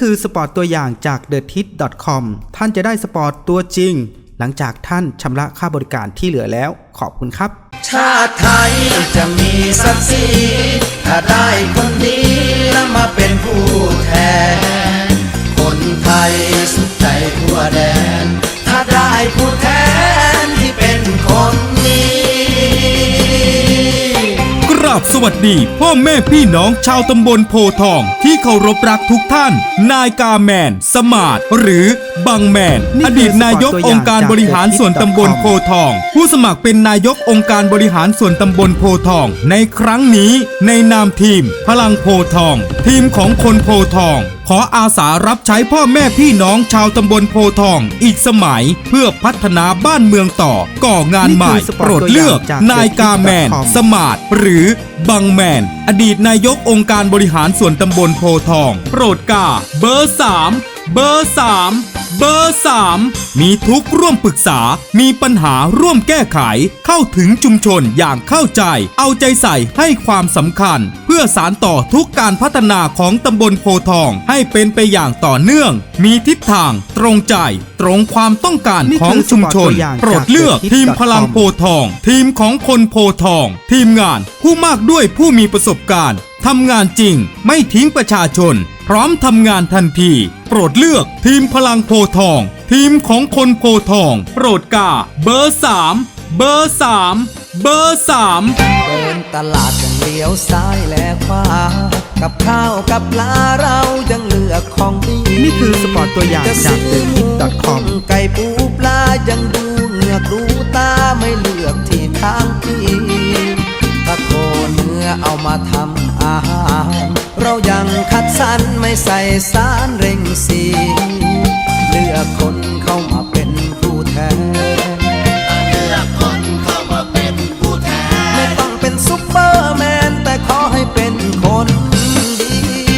คือสปอร์ตตัวอย่างจาก t h e t i t c o m ท่านจะได้สปอร์ตตัวจริง หลังจากท่านชำระค่าบริการที่เหลือแล้ว ขอบคุณครับ ชาติไทยจะมีศักดิ์ศรีถ้าได้คนดีแล้วมาเป็นผู้แทน คนไทยสุขใจทั่วแดน ถ้าได้ผู้แทนที่เป็นคนดีก ราบสวัสดี พ่อแม่พี่น้องชาวตำบลโพทอง ที่เคารพรักทุกท่าน นายกาแมน สมาร์ทหรือบังแมนนออดีตนายกองค์การบริหารส่วนตำบลโพทอง ผู้สมัครเป็นนายกองค์การบริหารส่วนตำบลโพทอง ในครั้งนี้ในนามทีม พลังโพทอง ทีมของคนโพทอง ขออาสารับใช้พ่อแม่พี่น้องชาวตำบลโพทอง อีกสมัยเพื่อพัฒนาบ้านเมืองต่อก่องานใหม่โปรดเลือก นายกาแมน สมาร์ทหรือบังแมน อดีตนายกองค์การบริหารส่วนตำบลโพทอง โปรดกา เบอร์ 3 เบอร์ 3 เบอร์ 3 มีทุกข์ร่วมปรึกษา มีปัญหาร่วมแก้ไข เข้าถึงชุมชนอย่างเข้าใจ เอาใจใส่ให้ความสำคัญ เพื่อสารต่อทุกการพัฒนาของตำบลโพทองให้เป็นไปอย่างต่อเนื่อง มีทิศทางตรงใจ ตรงความต้องการนี่ขคือองชุมชนสปอร์ตตัวอย่างโปรดเลือกจากทีม TheTip.com พลังโพทอง ทีมของคนโพทอง ทีมงานผู้มากด้วยผู้มีประสบการณ์ทำงานจริงไม่ทิ้งประชาชน พร้อมทำงานทันที โปรดเลือกทีมพลังโพทอง ทีมของคนโพทอง โปรดกา เบอร์ 3 เบอร์ 3 เบอร์ 3 เดินตลาดยังเลี้ยวซ้ายและขวา กับข้าวกับปลาเรายังเลือกของดีนี่คือสปอร์ตตัวอย่างจะจากซื้อหมู TheTip.com ไก่ปูปลายังดูเหงือกดูตาไม่เลือกที่ทางพี่ถ้าโคเนื้อเอามาทำอาหารเรายัง คัดสรรไม่ใส่สารเร่งสีเลือกคนเข้ามาเป็นผู้แทน ไม่ต้องเป็นซุปเปอร์แมน แต่ขอให้เป็นคนดี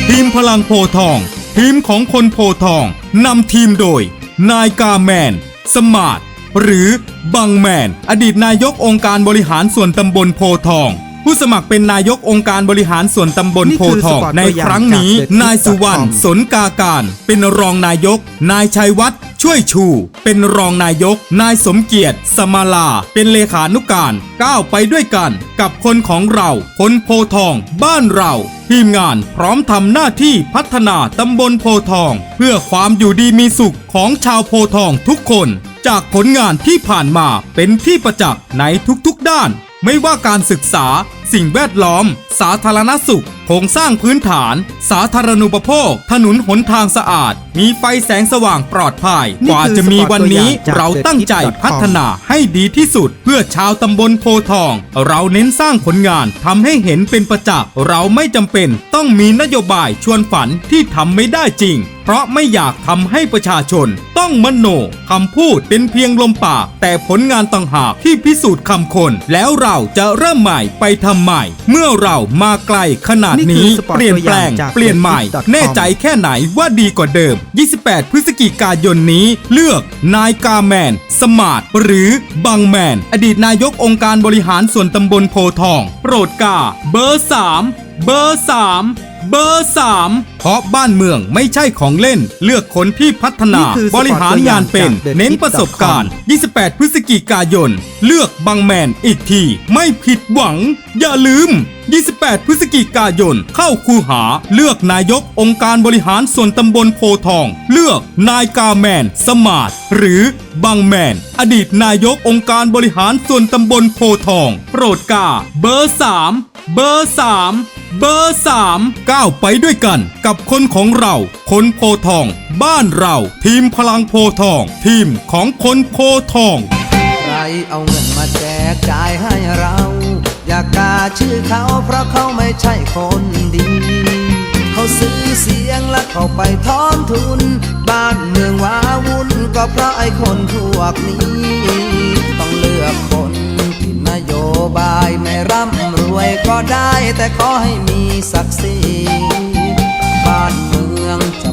ทีมพลังโพทอง ทีมของคนโพทองนำทีมโดย นายกาแมน สมาร์ทหรือบังแมน อดีตนายกองค์การบริหารส่วนตำบลโพทอง ผู้สมัครเป็นนายกองค์การบริหารส่วนตำบลโพทองนี่คือสปอร์ตในตัวอย่างครั้งนี้จาก TheTip.com นายสุวรรณสนกาการ เป็นรองนายก นายชัยวัฒน์ช่วยชู เป็นรองนายก นายสมเกียรติ สมาลา เป็นเลขานุการก้าวไปด้วยกัน กับคนของเราคนโพทอง บ้านเรา ทีมงานพร้อมทำหน้าที่พัฒนาตำบลโพทอง เพื่อความอยู่ดีมีสุขของชาวโพทองทุกคน จากผลงานที่ผ่านมาเป็นที่ประจักษ์ในทุกๆด้าน ไม่ว่าการศึกษา สิ่งแวดล้อม สาธารณสุข โครงสร้างพื้นฐาน สาธารณูปโภค ถนนหนทางสะอาด มีไฟแสงสว่างปลอดภัยนี่กว่าคือจะมีวันนี้สปอร์ตตัวอย่างจากเราตั้งใจ TheTip.com พัฒนาให้ดีที่สุด เพื่อชาวตำบลโพทอง เราเน้นสร้างผลงานทำให้เห็นเป็นประจักษ์เราไม่จำเป็นต้องมีนโยบายชวนฝันที่ทำไม่ได้จริง เพราะไม่อยากทำให้ประชาชน ต้องมโนคำพูดเป็นเพียงลมปากแต่ผลงานต่างหากที่พิสูจน์คำคน แล้วเราจะเริ่มใหม่ไปทำใหม่ เมื่อเรามาไกลขนาดนี่คืนี้อสปอร์ตเปลี่ยนตัวอแปลย่างงจากเปลี่ยนใหม่ TheTip.com แน่ใจแค่ไหนว่าดีกว่าเดิม28 พฤศจิกายนนี้ เลือกนายกาแมน สมาร์ทหรือบังแมน อดีตนายกองค์การบริหารส่วนตำบลโพทอง โปรดกา เบอร์ 3 เบอร์ 3 เบอร์ 3 เพราะบ้านเมืองไม่ใช่ของเล่น เลือกคนที่พัฒนานี่คือสปบอร์ตริหารงานเป็นตัวอย่างจากเน้นประสบการณ์ 28 พฤศจิกายน เลือกบังแมนอีกที ไม่ผิดหวัง อย่าลืม 28 พฤศจิกายน เข้าคูหา เลือกนายกองค์การบริหารส่วนตำบลโพทอง เลือกนายกาแมน สมาร์ทหรือบังแมน อดีตนายกองค์การบริหารส่วนตำบลโพทอง โปรดกาเบอร์ 3 เบอร์ 3 เบอร์ 3 ก้าวไปด้วยกันกับคนของเรา คนโพทอง บ้านเรา ทีมพลังโพทอง ทีมของคนโพทอง ใครเอาเงินมาแจกจ่ายให้เรา อย่ากาชื่อเขาเพราะเขาไม่ใช่คนดี เขาซื้อเสียงและเขาไปทอนทุน บ้านเมืองว้าวุ่นก็เพราะไอ้คนพวกนี้ ต้องเลือกคนที่นโยบายไม่ร่ำ วยก็ได้แต่ขอให้มีศักดิ์ศรีบ้านเมืองจะ